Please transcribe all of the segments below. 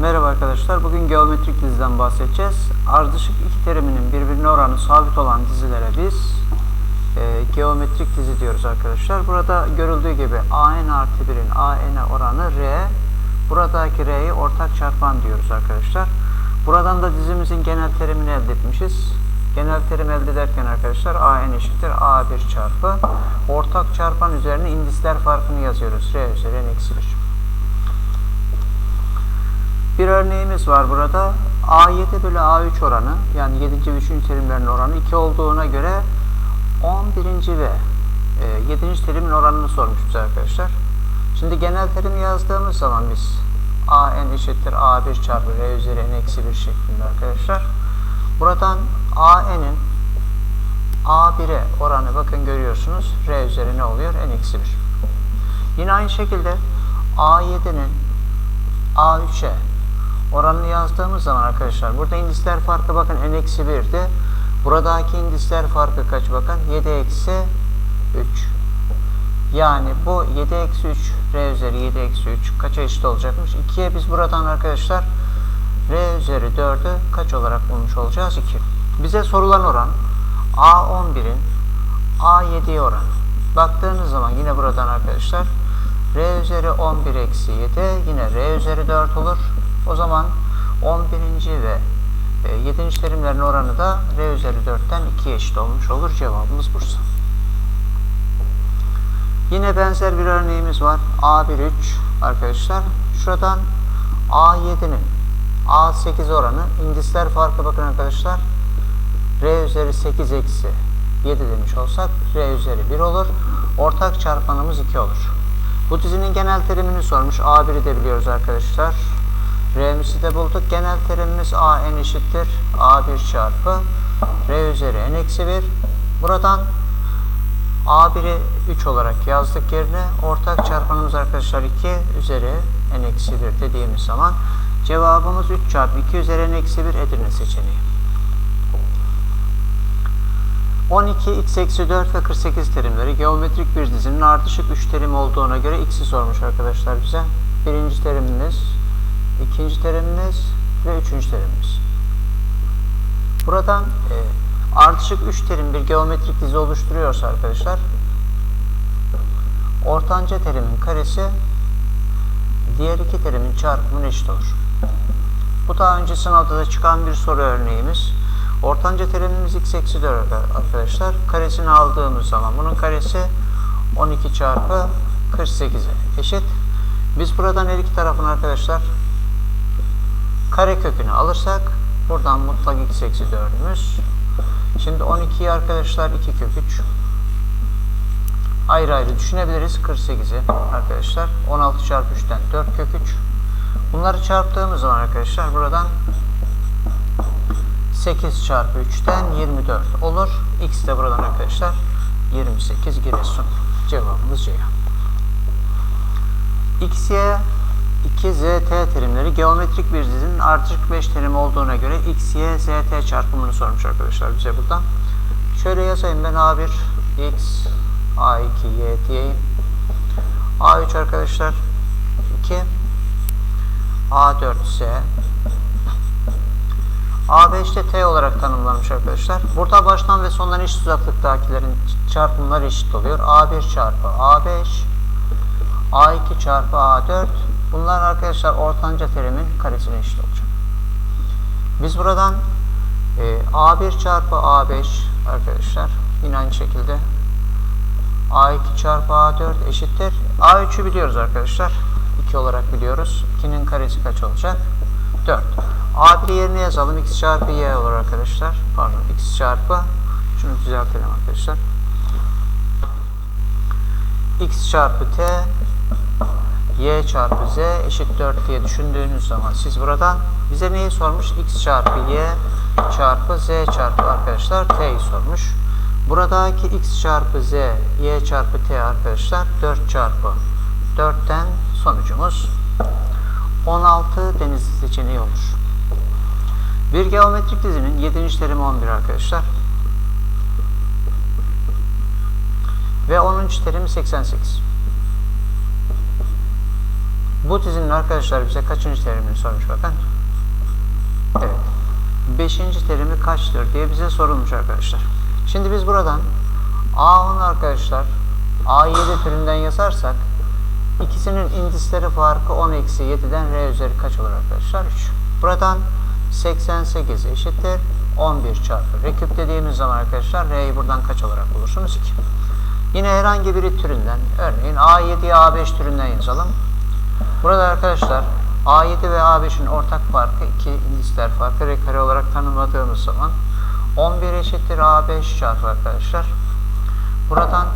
Merhaba arkadaşlar. Bugün geometrik diziden bahsedeceğiz. Ardışık iki teriminin birbirine oranı sabit olan dizilere biz e, geometrik dizi diyoruz arkadaşlar. Burada görüldüğü gibi AN artı 1'in AN'e oranı R. Buradaki R'yi ortak çarpan diyoruz arkadaşlar. Buradan da dizimizin genel terimini elde etmişiz. Genel terim elde ederken arkadaşlar AN eşittir A1 çarpı ortak çarpan üzerine indisler farkını yazıyoruz. R üzeri N eksi 1. Bir örneğimiz var burada. A7 bölü A3 oranı yani 7. ve 3. terimlerin oranı 2 olduğuna göre 11. ve e, 7. terimin oranını sormuş bize arkadaşlar. Şimdi genel terimi yazdığımız zaman biz AN eşittir A1 çarpı R üzeri N eksi 1 şeklinde arkadaşlar. Buradan AN'in A1'e oranı bakın görüyorsunuz. R üzeri ne oluyor? N eksi 1. Yine aynı şekilde A7'nin A3'e oranını yazdığımız zaman arkadaşlar burada indisler farkı bakın n eksi 1'di. Buradaki indisler farkı kaç bakın? 7 eksi 3. Yani bu 7 eksi 3 r üzeri 7 eksi 3 kaça eşit olacakmış? 2'ye biz buradan arkadaşlar r üzeri 4'ü kaç olarak bulmuş olacağız? 2. Bize sorulan oran A11'in A7'ye oranı. Baktığınız zaman yine buradan arkadaşlar r üzeri 11 eksi 7 yine r üzeri 4 olur. O zaman 11. ve 7. terimlerin oranı da r üzeri 4'ten 2 eşit olmuş olur. Cevabımız Bursa. Yine benzer bir örneğimiz var. A1 3 arkadaşlar. Şuradan A7'nin A8 oranı indisler farkı bakın arkadaşlar. R üzeri 8 eksi 7 demiş olsak R üzeri 1 olur. Ortak çarpanımız 2 olur. Bu dizinin genel terimini sormuş. A1'i de biliyoruz arkadaşlar. R'mizi de bulduk. Genel terimimiz A n eşittir. A1 çarpı R üzeri n eksi 1. Buradan A1'i 3 olarak yazdık yerine. Ortak çarpanımız arkadaşlar 2 üzeri n eksi 1 dediğimiz zaman cevabımız 3 çarpı 2 üzeri n eksi 1 Edirne seçeneği. 12, x eksi 4 ve 48 terimleri geometrik bir dizinin ardışık 3 terim olduğuna göre x'i sormuş arkadaşlar bize. Birinci terimimiz, ikinci terimimiz ve üçüncü terimimiz. Buradan e, ardışık 3 terim bir geometrik dizi oluşturuyorsa arkadaşlar ortanca terimin karesi diğer iki terimin çarpımına eşit olur. Bu daha önce sınavda da çıkan bir soru örneğimiz. Ortanca terimimiz x eksi 4 arkadaşlar. Karesini aldığımız zaman bunun karesi 12 çarpı 48'e eşit. Biz buradan her iki tarafın arkadaşlar kare kökünü alırsak buradan mutlak x eksi 4'ümüz. Şimdi 12'yi arkadaşlar 2 kök 3 ayrı ayrı düşünebiliriz. 48'i arkadaşlar 16 çarpı 3'ten 4 kök 3 bunları çarptığımız zaman arkadaşlar buradan 8 çarpı 3'ten 24 olur. X de buradan arkadaşlar 28 Giresun. Cevabımız C. X, Y, 2 ZT terimleri geometrik bir dizinin ardışık 5 terim olduğuna göre X, Y, ZT çarpımını sormuş arkadaşlar bize buradan. Şöyle yazayım ben A1 X, A2 Y diyeyim. A3 arkadaşlar 2 A4 Z A5'te T olarak tanımlanmış arkadaşlar. Burada baştan ve sondan eşit uzaklıktakilerin çarpımları eşit oluyor. A1 çarpı A5 A2 çarpı A4 bunlar arkadaşlar ortanca terimin karesine eşit olacak. Biz buradan e, A1 çarpı A5 arkadaşlar yine aynı şekilde A2 çarpı A4 eşittir. A3'ü biliyoruz arkadaşlar. 2 olarak biliyoruz. 2'nin karesi kaç olacak? 4. A1 yerine yazalım. X çarpı Y olur arkadaşlar. Pardon. X çarpı şunu düzeltelim arkadaşlar. X çarpı T Y çarpı Z eşit 4 diye düşündüğünüz zaman siz buradan bize neyi sormuş? X çarpı Y çarpı Z çarpı arkadaşlar T'yi sormuş. Buradaki X çarpı Z Y çarpı T arkadaşlar 4 çarpı 4'ten sonucumuz 16 denizli seçeneği olur. Bir geometrik dizinin 7. terimi 11 arkadaşlar. Ve 10. terimi 88. Bu dizinin arkadaşlar bize kaçıncı terimini sormuş bakın. Evet. Beşinci terimi kaçtır diye bize sorulmuş arkadaşlar. Şimdi biz buradan A10 arkadaşlar A7 türünden yazarsak ikisinin indisleri farkı 10 eksi 7'den R üzeri kaç olur arkadaşlar? 3. Buradan 88 eşittir 11 çarpı R küp dediğimiz zaman arkadaşlar R'yi buradan kaç olarak bulursunuz? 2. Yine herhangi biri türünden örneğin A7'yi A5 türünden yazalım. Burada arkadaşlar A7 ve A5'in ortak farkı 2 indisler farkı R kare olarak tanımladığımız zaman 11 eşittir A5 çarpı arkadaşlar. Buradan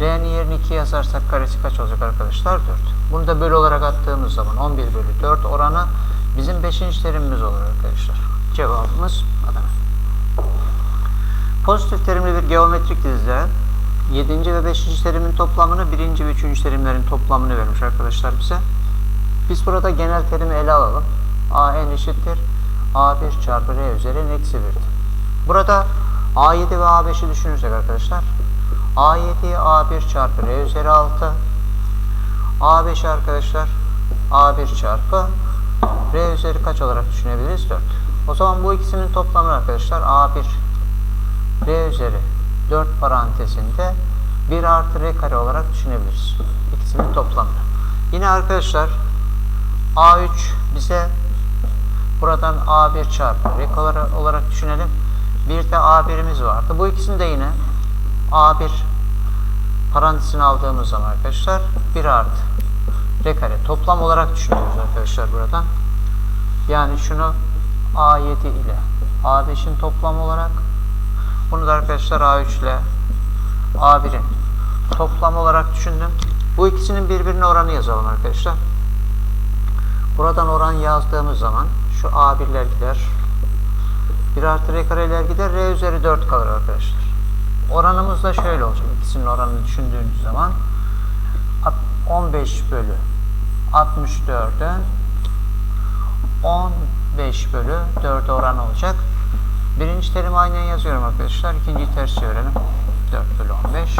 R'nin yerine 2 yazarsak karesi kaç olacak arkadaşlar? 4. Bunu da bölü olarak attığımız zaman 11 bölü 4 oranı bizim 5. terimimiz olur arkadaşlar. Cevabımız Adana. Pozitif terimli bir geometrik dizide 7. ve 5. terimin toplamını 1. ve 3. terimlerin toplamını vermiş arkadaşlar bize. Biz burada genel terimi ele alalım. a eşittir a1 çarpı r üzeri eksi 1'dir. Burada a7 ve a5'i düşünürsek arkadaşlar a7'yi a1 çarpı r üzeri 6 a5 arkadaşlar a1 çarpı r üzeri kaç olarak düşünebiliriz? 4. O zaman bu ikisinin toplamını arkadaşlar a1 r üzeri 4 parantezinde 1 artı r kare olarak düşünebiliriz. İkisinin toplamını. Yine arkadaşlar A3 bize buradan A1 çarpı R olarak, düşünelim. Bir de A1'imiz vardı. Bu ikisini de yine A1 parantezine aldığımız zaman arkadaşlar 1 artı R kare toplam olarak düşünüyoruz arkadaşlar buradan. Yani şunu A7 ile A5'in toplamı olarak bunu da arkadaşlar A3 ile A1'in toplam olarak düşündüm. Bu ikisinin birbirine oranı yazalım arkadaşlar. Buradan oran yazdığımız zaman şu A1'ler gider. 1 artı R kareler gider. R üzeri 4 kalır arkadaşlar. Oranımız da şöyle olacak. İkisinin oranını düşündüğünüz zaman 15 bölü 64'ün 15 bölü 4 oran olacak. Birinci terimi aynen yazıyorum arkadaşlar. İkinciyi ters çevirelim. 4 bölü 15.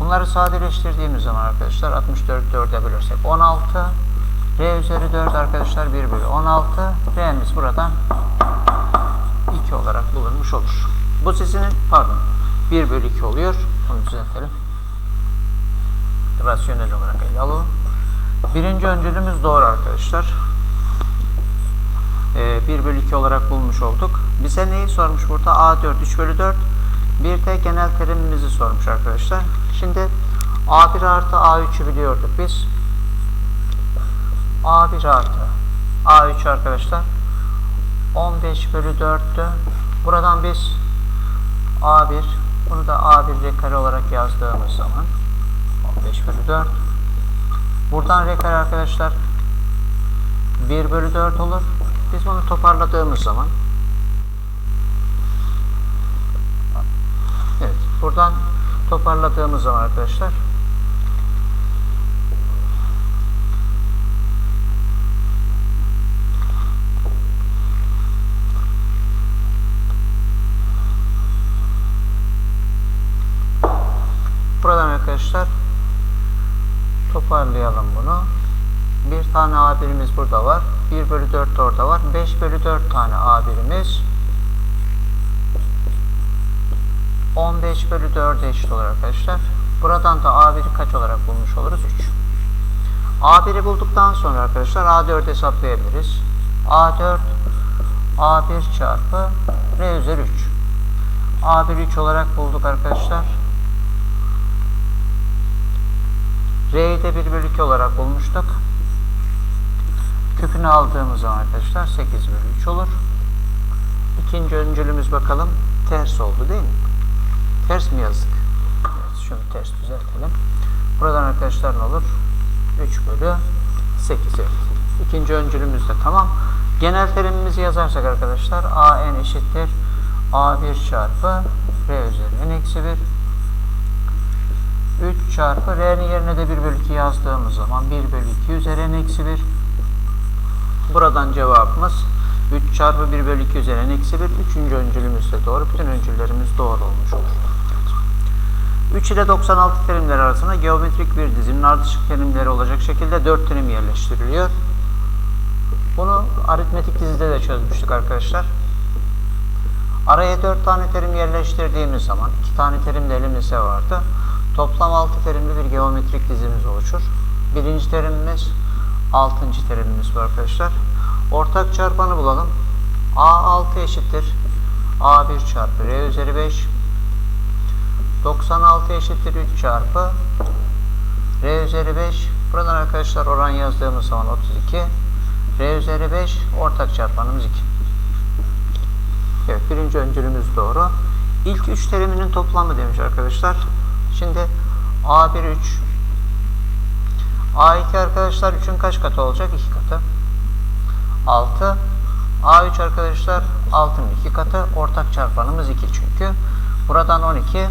Bunları sadeleştirdiğimiz zaman arkadaşlar 64 4'e bölersek 16 R üzeri 4 arkadaşlar 1 bölü 16 R'miz buradan 2 olarak bulunmuş olur. Bu sizin pardon 1 bölü 2 oluyor. Onu düzeltelim. Rasyonel olarak ele alalım. Birinci öncülümüz doğru arkadaşlar. Ee, 1 bölü 2 olarak bulmuş olduk. Bize neyi sormuş burada? A4 3 bölü 4 bir de genel terimimizi sormuş arkadaşlar. Şimdi A1 artı A3'ü biliyorduk biz. A1 artı A3 arkadaşlar 15 bölü 4'tü. Buradan biz A1 bunu da A1 R kare olarak yazdığımız zaman 15 bölü 4 buradan R kare arkadaşlar 1 bölü 4 olur. Biz bunu toparladığımız zaman Evet. Buradan toparladığımız zaman arkadaşlar arkadaşlar toparlayalım bunu. Bir tane A1'imiz burada var. 1 bölü 4 orada var. 5 bölü 4 tane A1'imiz 15 bölü 4'e eşit olur arkadaşlar. Buradan da A1'i kaç olarak bulmuş oluruz? 3. A1'i bulduktan sonra arkadaşlar A4 hesaplayabiliriz. A4 A1 çarpı R üzeri 3. A1 3 olarak bulduk arkadaşlar. R'yi de 1 bölü 2 olarak bulmuştuk. Küpünü aldığımız zaman arkadaşlar 8 bölü 3 olur. İkinci öncülümüz bakalım ters oldu değil mi? Ters mi yazdık? Evet, şunu ters düzeltelim. Buradan arkadaşlar ne olur? 3 bölü 8 evet. İkinci öncülümüz de tamam. Genel terimimizi yazarsak arkadaşlar a n eşittir a1 çarpı r üzeri n eksi 1 3 çarpı r'nin yerine de 1 bölü 2 yazdığımız zaman 1 bölü 2 üzeri n eksi 1 buradan cevabımız 3 çarpı 1 bölü 2 üzeri n eksi 1 üçüncü öncülümüz de doğru. Bütün öncüllerimiz doğru olmuş olur. 3 ile 96 terimler arasında geometrik bir dizimin ardışık terimleri olacak şekilde 4 terim yerleştiriliyor. Bunu aritmetik dizide de çözmüştük arkadaşlar. Araya 4 tane terim yerleştirdiğimiz zaman 2 tane terim de elimizde vardı. Toplam 6 terimli bir geometrik dizimiz oluşur. Birinci terimimiz, 6. terimimiz var arkadaşlar. Ortak çarpanı bulalım. A6 eşittir. A1 çarpı R üzeri 5. 96 eşittir 3 çarpı R üzeri 5. Buradan arkadaşlar oran yazdığımız zaman 32. R üzeri 5 ortak çarpanımız 2. Evet birinci öncülümüz doğru. İlk 3 teriminin toplamı demiş arkadaşlar. Şimdi A1 3 A2 arkadaşlar 3'ün kaç katı olacak? 2 katı. 6 A3 arkadaşlar 6'nın 2 katı. Ortak çarpanımız 2 çünkü. Buradan 12.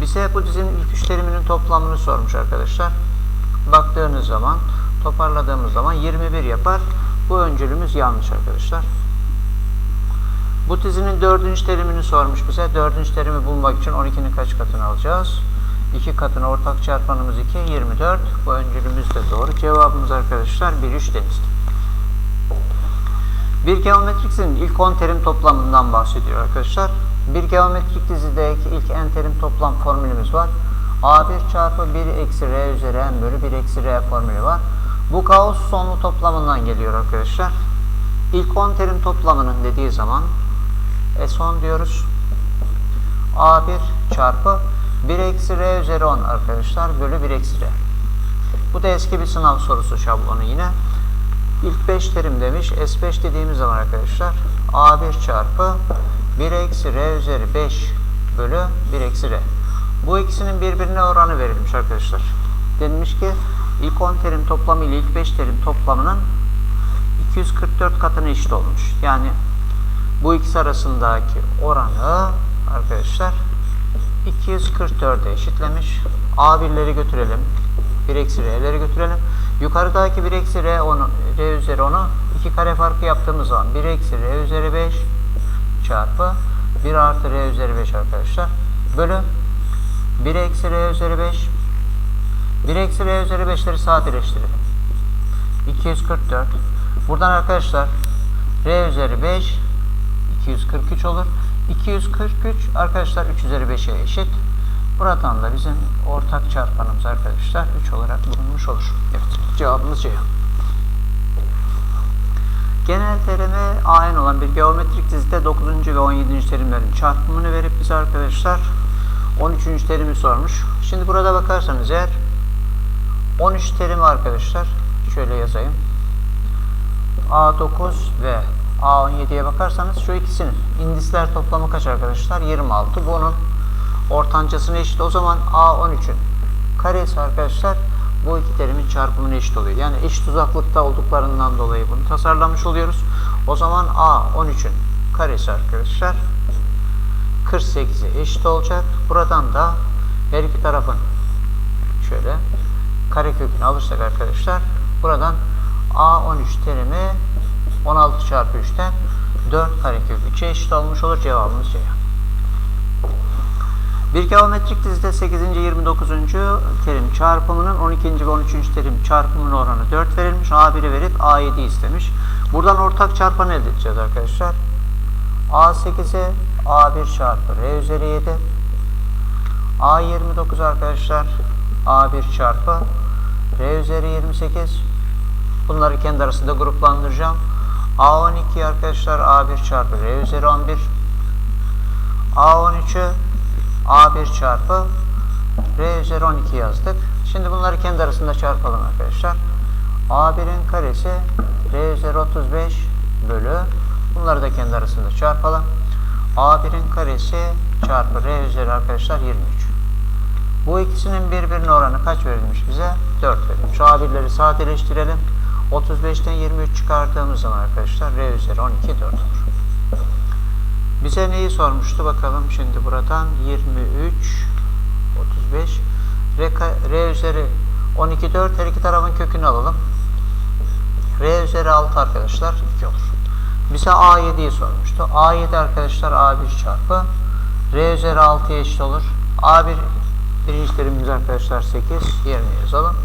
Bize bu dizinin ilk 3 teriminin toplamını sormuş arkadaşlar. Baktığınız zaman toparladığımız zaman 21 yapar. Bu öncülümüz yanlış arkadaşlar. Bu dizinin dördüncü terimini sormuş bize. Dördüncü terimi bulmak için 12'nin kaç katını alacağız? 2 katına ortak çarpanımız 2, 24. Bu öncülümüz de doğru. Cevabımız arkadaşlar 1, 3 denizli. Bir geometrik dizinin ilk 10 terim toplamından bahsediyor arkadaşlar. Bir geometrik dizideki ilk n terim toplam formülümüz var. A1 çarpı 1 eksi R üzeri n bölü 1 eksi R formülü var. Bu kaos sonlu toplamından geliyor arkadaşlar. İlk 10 terim toplamının dediği zaman S10 diyoruz. A1 çarpı 1 eksi R üzeri 10 arkadaşlar bölü 1 eksi R. Bu da eski bir sınav sorusu şablonu yine. İlk 5 terim demiş. S5 dediğimiz zaman arkadaşlar A1 çarpı 1 eksi R üzeri 5 bölü 1 eksi R. Bu ikisinin birbirine oranı verilmiş arkadaşlar. Denilmiş ki ilk 10 terim toplamı ile ilk 5 terim toplamının 244 katına eşit olmuş. Yani bu ikisi arasındaki oranı arkadaşlar 244'e eşitlemiş. A1'leri götürelim. 1 eksi R'leri götürelim. Yukarıdaki 1 eksi R, onu, R üzeri 10'u 2 kare farkı yaptığımız zaman 1 eksi R üzeri 5 çarpı 1 artı R üzeri 5 arkadaşlar. Bölü 1 eksi R üzeri 5 1 eksi R üzeri 5'leri sadeleştirelim. 244 Buradan arkadaşlar R üzeri 5 243 olur. 243 arkadaşlar 3 üzeri 5'e eşit. Buradan da bizim ortak çarpanımız arkadaşlar 3 olarak bulunmuş olur. Evet cevabımız C. Genel terimi AN olan bir geometrik dizide 9. ve 17. terimlerin çarpımını verip bize arkadaşlar 13. terimi sormuş. Şimdi burada bakarsanız eğer 13 terimi arkadaşlar şöyle yazayım. A9 ve A17'ye bakarsanız şu ikisinin indisler toplamı kaç arkadaşlar? 26. Bunun ortancasına eşit. O zaman A13'ün karesi arkadaşlar bu iki terimin çarpımına eşit oluyor. Yani eşit uzaklıkta olduklarından dolayı bunu tasarlamış oluyoruz. O zaman A13'ün karesi arkadaşlar 48'e eşit olacak. Buradan da her iki tarafın şöyle karekökünü alırsak arkadaşlar buradan A13 terimi 16 çarpı 3'ten 4 karekök 3'e eşit olmuş olur. Cevabımız C. Bir geometrik dizide 8. 29. terim çarpımının 12. ve 13. terim çarpımının oranı 4 verilmiş. A1'i verip A7 istemiş. Buradan ortak çarpanı elde edeceğiz arkadaşlar. A8'e A1 çarpı R üzeri 7. A29 arkadaşlar A1 çarpı R üzeri 28. Bunları kendi arasında gruplandıracağım. A12 arkadaşlar A1 çarpı R üzeri 11. A13'ü A1 çarpı R üzeri 12 yazdık. Şimdi bunları kendi arasında çarpalım arkadaşlar. A1'in karesi R üzeri 35 bölü bunları da kendi arasında çarpalım. A1'in karesi çarpı R üzeri arkadaşlar 23. Bu ikisinin birbirine oranı kaç verilmiş bize? 4 verilmiş. A1'leri sadeleştirelim. 35'ten 23 çıkardığımız zaman arkadaşlar R üzeri 12 4 olur. Bize neyi sormuştu bakalım şimdi buradan 23 35 R, R üzeri 12 4 her iki tarafın kökünü alalım. R üzeri 6 arkadaşlar 2 olur. Bize A7'yi sormuştu. A7 arkadaşlar A1 çarpı R üzeri 6'ya eşit olur. A1 Birinci terimimiz arkadaşlar 8. Yerine yazalım.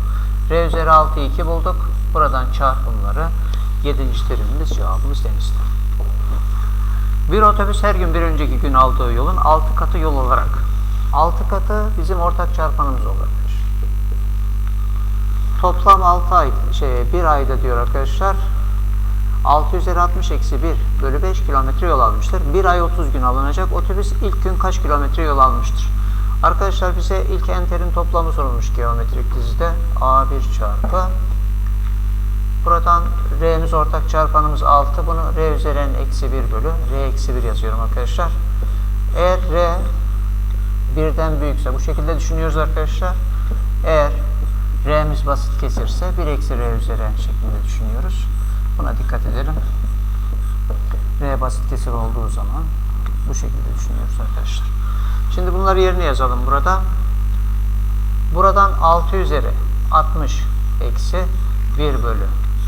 R üzeri 6'yı 2 bulduk. Buradan çarpımları 7. terimimiz cevabımız denizli. Bir otobüs her gün bir önceki gün aldığı yolun 6 katı yol olarak 6 katı bizim ortak çarpanımız olabilir. Toplam 6 ay, şey, bir ayda diyor arkadaşlar 6 üzeri 60 eksi 1 bölü 5 kilometre yol almıştır. Bir ay 30 gün alınacak. Otobüs ilk gün kaç kilometre yol almıştır? Arkadaşlar bize ilk enterin toplamı sorulmuş geometrik dizide. A1 çarpı. Buradan R'miz ortak çarpanımız 6. Bunu R üzeri n eksi 1 bölü R eksi 1 yazıyorum arkadaşlar. Eğer R birden büyükse bu şekilde düşünüyoruz arkadaşlar. Eğer R'miz basit kesirse 1 eksi R üzeri n şeklinde düşünüyoruz. Buna dikkat edelim. R basit kesir olduğu zaman bu şekilde düşünüyoruz arkadaşlar. Şimdi bunları yerine yazalım burada. Buradan 6 üzeri 60 eksi 1 bölü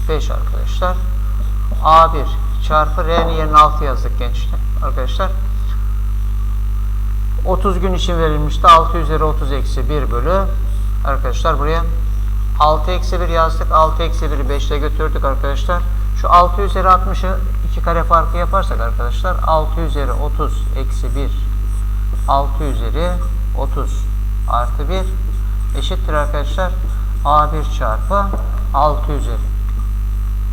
5 arkadaşlar. A1 çarpı R'nin yerine 6 yazdık gençler arkadaşlar. 30 gün için verilmişti. 6 üzeri 30 eksi 1 bölü arkadaşlar buraya 6 eksi 1 yazdık. 6 eksi 1'i 5 ile götürdük arkadaşlar. Şu 6 üzeri 60'ı 2 kare farkı yaparsak arkadaşlar 6 üzeri 30 eksi 1 6 üzeri 30 artı 1 eşittir arkadaşlar. A1 çarpı 6 üzeri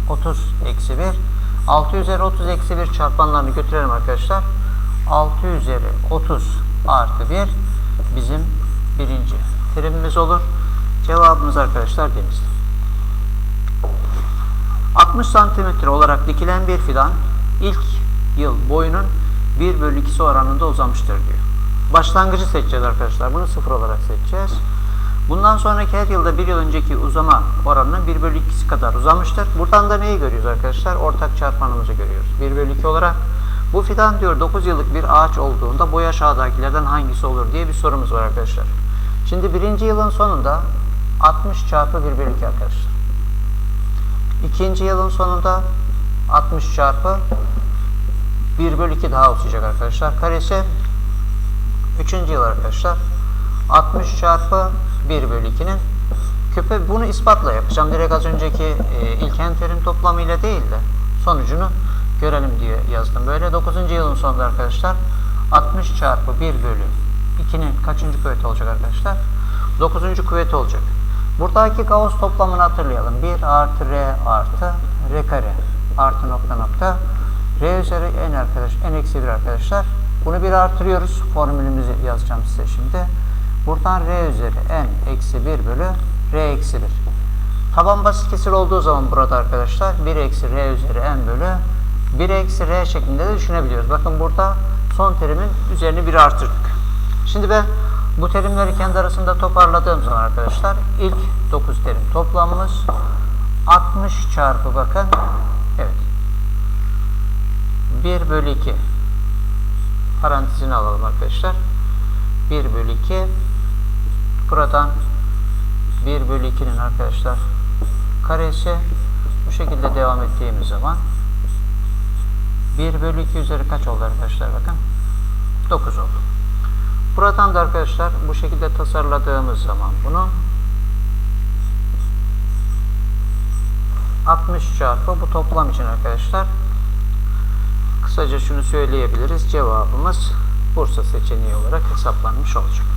30 eksi 1 6 üzeri 30 eksi 1 çarpanlarını götürelim arkadaşlar. 6 üzeri 30 artı 1 bizim birinci terimimiz olur. Cevabımız arkadaşlar denizli. 60 santimetre olarak dikilen bir fidan ilk yıl boyunun 1 bölü 2'si oranında uzamıştır diyor. Başlangıcı seçeceğiz arkadaşlar. Bunu sıfır olarak seçeceğiz. Bundan sonraki her yılda bir yıl önceki uzama oranının 1 bölü 2'si kadar uzamıştır. Buradan da neyi görüyoruz arkadaşlar? Ortak çarpanımızı görüyoruz. 1 bölü 2 olarak. Bu fidan diyor 9 yıllık bir ağaç olduğunda boy aşağıdakilerden hangisi olur diye bir sorumuz var arkadaşlar. Şimdi birinci yılın sonunda 60 çarpı 1 bölü 2 arkadaşlar. İkinci yılın sonunda 60 çarpı 1 bölü 2 daha uzayacak arkadaşlar. Karesi 3. yıl arkadaşlar. 60 çarpı 1 bölü 2'nin küpü bunu ispatla yapacağım. Direkt az önceki e, ilk enterin toplamıyla değil de sonucunu görelim diye yazdım. Böyle 9. yılın sonunda arkadaşlar 60 çarpı 1 bölü 2'nin kaçıncı kuvveti olacak arkadaşlar? 9. kuvveti olacak. Buradaki Gauss toplamını hatırlayalım. 1 artı R artı R kare artı nokta nokta R üzeri N arkadaş, N eksi 1 arkadaşlar. Bunu bir artırıyoruz. Formülümüzü yazacağım size şimdi. Buradan R üzeri N eksi 1 bölü R eksi 1. Taban basit kesir olduğu zaman burada arkadaşlar 1 eksi R üzeri N bölü 1 eksi R şeklinde de düşünebiliyoruz. Bakın burada son terimin üzerine 1 artırdık. Şimdi ben bu terimleri kendi arasında toparladığım zaman arkadaşlar ilk 9 terim toplamımız 60 çarpı bakın evet 1 bölü 2 parantezini alalım arkadaşlar 1 bölü 2 buradan 1 bölü 2'nin arkadaşlar karesi bu şekilde devam ettiğimiz zaman 1 bölü 2 üzeri kaç oldu arkadaşlar? Bakın 9 oldu. Buradan da arkadaşlar bu şekilde tasarladığımız zaman bunu 60 çarpı bu toplam için arkadaşlar kısaca şunu söyleyebiliriz. Cevabımız Bursa seçeneği olarak hesaplanmış olacak